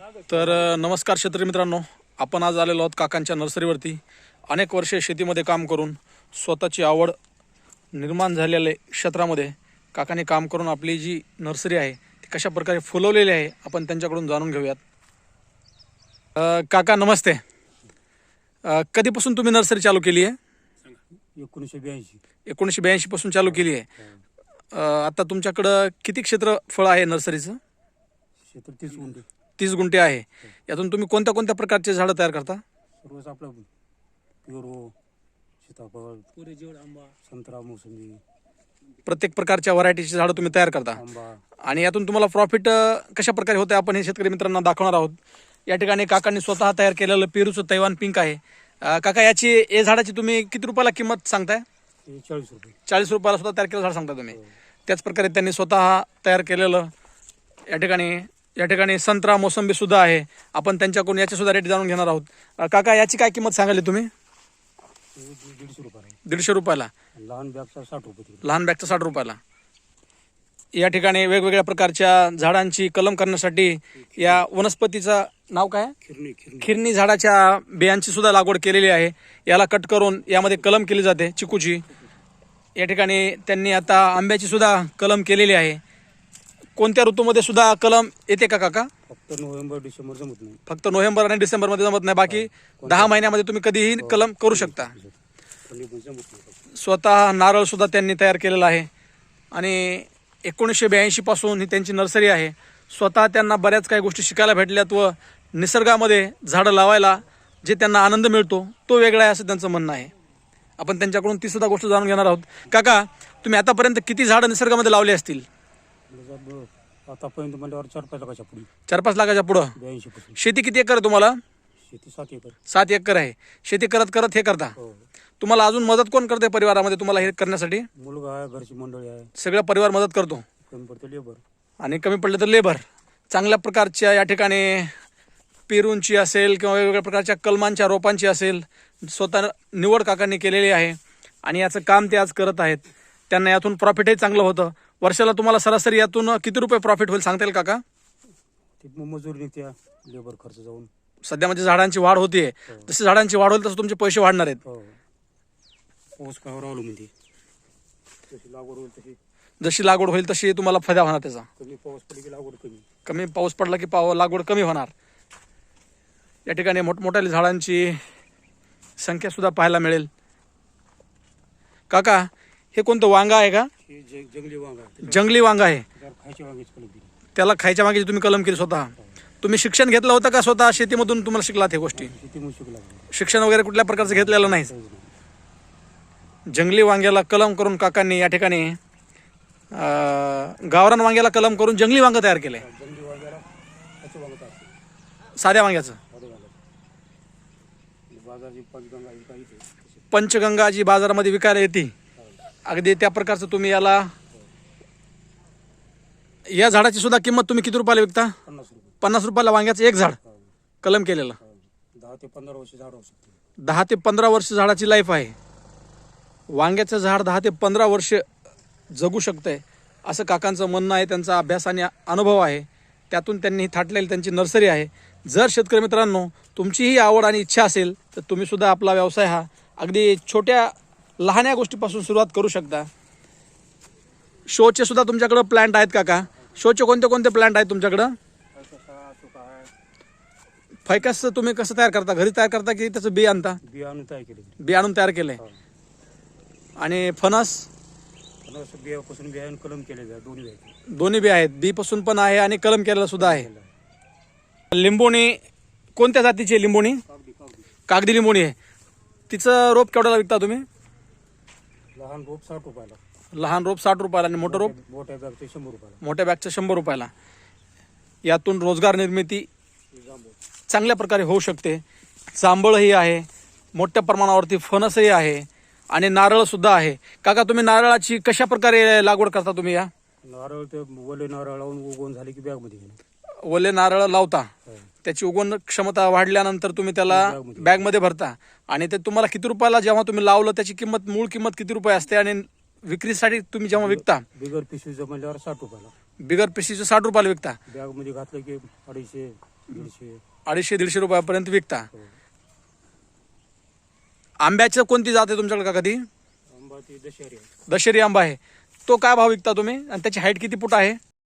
तर नमस्कार शेतकरी मित्रांनो. आपण आज आलेलो आहोत काकांच्या नर्सरीवरती. अनेक वर्षे शेतीमध्ये काम करून स्वतःची आवड निर्माण झालेल्या क्षेत्रामध्ये काकाने काम करून आपली जी नर्सरी आहे ती कशा प्रकारे फुलवलेली आहे आपण त्यांच्याकडून जाणून घेऊयात. काका नमस्ते. कधीपासून तुम्ही नर्सरी चालू केली आहे? एकोणीसशे ब्याऐंशी. एकोणीसशे ब्याऐंशी पासून चालू केली आहे. आता तुमच्याकडं किती क्षेत्रफळ आहे नर्सरीचं? क्षेत्र तीस गुंठे. तीस गुंठे आहे. यातून तुम्ही कोणत्या कोणत्या प्रकारचे झाडं तयार करता? सर्वच आपलं प्युरो सीताफळ संत्रा मोसंबी. प्रत्येक प्रकारच्या व्हरायटीची झाडं तुम्ही तयार करता. आंबा. आणि यातून तुम्हाला प्रॉफिट कशा प्रकारे होते आपण हे शेतकरी मित्रांना दाखवणार आहोत. या ठिकाणी काकांनी स्वतः तयार केलेलं पेरूचं तैवान पिंक आहे. अं, काका याची या झाडाची तुम्ही किती रुपयाला किंमत सांगताय? हे चाळीस रुपये. चाळीस रुपयाला सुद्धा तयार केलं झाड सांगता तुम्ही. त्याच प्रकारे त्यांनी स्वतः तयार केलेलं या ठिकाणी या ठिकाणी संत्रा मोसंबी सुद्धा आहे. आपण त्यांच्याकडून याची सुद्धा रेट जाणून घेणार आहोत. काका याची काय किंमत सांगाली तुम्ही? दीड- दीडशे रुपयाला. लहान बॅगचा साठ रुपये लहान बॅगचं साठ रुपयाला. या ठिकाणी वेगवेगळ्या प्रकारच्या झाडांची कलम करण्यासाठी या वनस्पतीचं नाव काय? खिरणी. खिरणी झाडाच्या बियांची सुद्धा लागवड केलेली आहे. याला कट करून यामध्ये कलम केली जाते चिकूची. या ठिकाणी त्यांनी आता आंब्याची सुद्धा कलम केलेली आहे. कोणत्या ऋतूमध्ये सुद्धा कलम येते का काका? फक्त नोव्हेंबर डिसेंबर जमत नाही. फक्त नोव्हेंबर आणि डिसेंबरमध्ये जमत नाही. बाकी दहा महिन्यामध्ये तुम्ही कधीही कलम करू शकता. स्वतः नारळ सुद्धा त्यांनी तयार केलेला आहे. आणि एकोणीसशे ब्याऐंशी पासून ही त्यांची नर्सरी आहे. स्वतः त्यांना बऱ्याच काही गोष्टी शिकायला भेटल्यात व निसर्गामध्ये झाडं लावायला जे त्यांना आनंद मिळतो तो वेगळा आहे असं त्यांचं म्हणणं आहे. आपण त्यांच्याकडून ती सुद्धा गोष्ट जाणून घेणार आहोत. काका तुम्ही आतापर्यंत किती झाडं निसर्गामध्ये लावली असतील? आतापर्यंत म्हणल्यावर चार पाच लाखाच्या पुढे. चार पाच लाखाच्या पुढं? ब्याऐंशी पासून. शेती किती एकर आहे तुम्हाला? शेती सात एकर. सात एकर आहे. शेती करत करत हे करता? हो. तुम्हाला अजून मदत कोण करते परिवारामध्ये तुम्हाला हे करण्यासाठी? मुलगा आहे घरची मंडळी आहे. सगळं परिवार मदत करतो. कमी पडते लेबर. आणि कमी पडलं तर लेबर. चांगल्या प्रकारच्या या ठिकाणी पेरूंची असेल किंवा वेगवेगळ्या प्रकारच्या कलमांच्या रोपांची असेल स्वतः निवड काकांनी केलेली आहे. आणि याचं काम ते आज करत आहेत. त्यांना यातून प्रॉफिटही चांगलं होतं. वर्षाला तुम्हाला सरासरी यातून किती रुपये प्रॉफिट होईल सांगता येईल काका? मजुरी निघत्या लेबर खर्च जाऊन. सध्या म्हणजे झाडांची वाढ होतीये. जशी झाडांची वाढ होईल तसं तुमचे पैसे वाढणार आहेत. हो. पाऊस जशी लागवड होईल तशी. जशी लागवड होईल तशी तुम्हाला फायदा होणार त्याचा. कमी पाऊस पडली की लागवड कमी. कमी पाऊस पडला की पाव लागवड कमी होणार. या ठिकाणी मोठमोठ्या झाडांची संख्या सुद्धा पाहायला मिळेल. काका हे कोणतं वांगा आहे का? हे जंग- जंगली वांग जंगली वांगा आहे. त्याच्यावर खायची वांग्याची कलम दिली. त्याला खायच्या मागे तुम्ही कलम केली स्वतः. तुम्ही शिक्षण घेतलं होतं का स्वतः? शेतीमधून तुम्हाला शिकलात हे गोष्टी? शेती मुश्किल लागली शिक्षण वगैरे कुठल्या प्रकारचं घेतलेलं नाही. जंगली वांग्याला कलम करून काकांनी या ठिकाणी अं, गावरान वांग्याला कलम करून जंगली वांग तयार केले. जंगली वांग्याला खायचं वांग असते साध्या वांग्याचं? साधं वांग बाजारची पंचगंगा पंचगंगा जी बाजारामध्ये विकायला येते अगदी त्या प्रकारचं तुम्ही याला या झाडाची सुद्धा किंमत तुम्ही किती रुपयाला विकता? पन्नास रुपये. पन्नास रुपयाला वांग्याचं एक झाड हो. कलम केलेलं. हो. दहा ते पंधरा वर्ष झाड होऊ शकते. दहा ते पंधरा वर्ष झाडाची लाईफ आहे. वांग्याचं झाड दहा ते पंधरा वर्ष जगू शकतंय असं काकांचं म्हणणं आहे त्यांचा अभ्यास आणि अनुभव आहे. त्यातून त्यांनी थाटलेली त्यांची नर्सरी आहे. जर शेतकरी मित्रांनो तुमचीही आवड आणि इच्छा असेल तर तुम्ही सुद्धा आपला व्यवसाय हा अगदी छोट्या लहान्या गोष्टीपासून सुरुवात करू शकता. शोचे सुद्धा तुमच्याकडं प्लांट आहेत काका. शोचे कोणते कोणते प्लांट आहेत तुमच्याकडं? आहे फैकस तुम्ही कसं तयार करता? घरी तयार करता की त्याचं बी आणता? बिया आणून तयार केले. बी आणून तयार केलंय हो. आणि फणस? पन्नास बियापासून बिया कलम आहे दोन्ही दोन्ही बी आहेत. बी पासून पण आहे आणि कलम केलेला सुद्धा आहे. लिंबोणी कोणत्या जातीची लिंबोणी? कागदी कागदी. कागदी लिंबोणी आहे. तिचं रोप केवढ्याला विकता तुम्ही? लहान रोप साठ रुपयाला. लहान रोप साठ रुपयाला आणि मोठं रोप? मोठ्या बॅगचे शंभर रुपयाला. मोठ्या बॅगचं शंभर रुपयाला. यातून रोजगार निर्मिती जांभूळ. चांगल्या प्रकारे होऊ शकते. जांभळही आहे. मोठ्या प्रमाणावरती फणसही आहे. आणि नारळ सुद्धा आहे. काका तुम्ही नारळाची कशा प्रकारे लागवड करता तुम्ही या? नारळ ते वले नारळ लावून उगवून झाले की बॅगमध्ये ओले नारळ लावता. हो. त्याची उगवण क्षमता वाढल्यानंतर तुम्ही त्याला बॅगमध्ये. बॅगमध्ये भरता. आणि ते तुम्हाला किती रुपयाला जेव्हा तुम्ही लावलं त्याची किंमत मूळ किंमत किती रुपये असते आणि विक्रीसाठी तुम्ही जेव्हा विकता. बिगर पिशवीचं म्हणल्यावर साठ रुपयाला. बिगर पिशीचं साठ रुपयाला विकता. बॅगमध्ये घातलं की अडीचशे दीडशे. अडीचशे दीडशे रुपयापर्यंत विकता. हो. आंब्याचं कोणती जात आहे तुमच्याकडे का कधी दशेरी आंबा आहे. तो काय भाव विकता तुम्ही? आणि त्याची हाईट किती फूट आहे?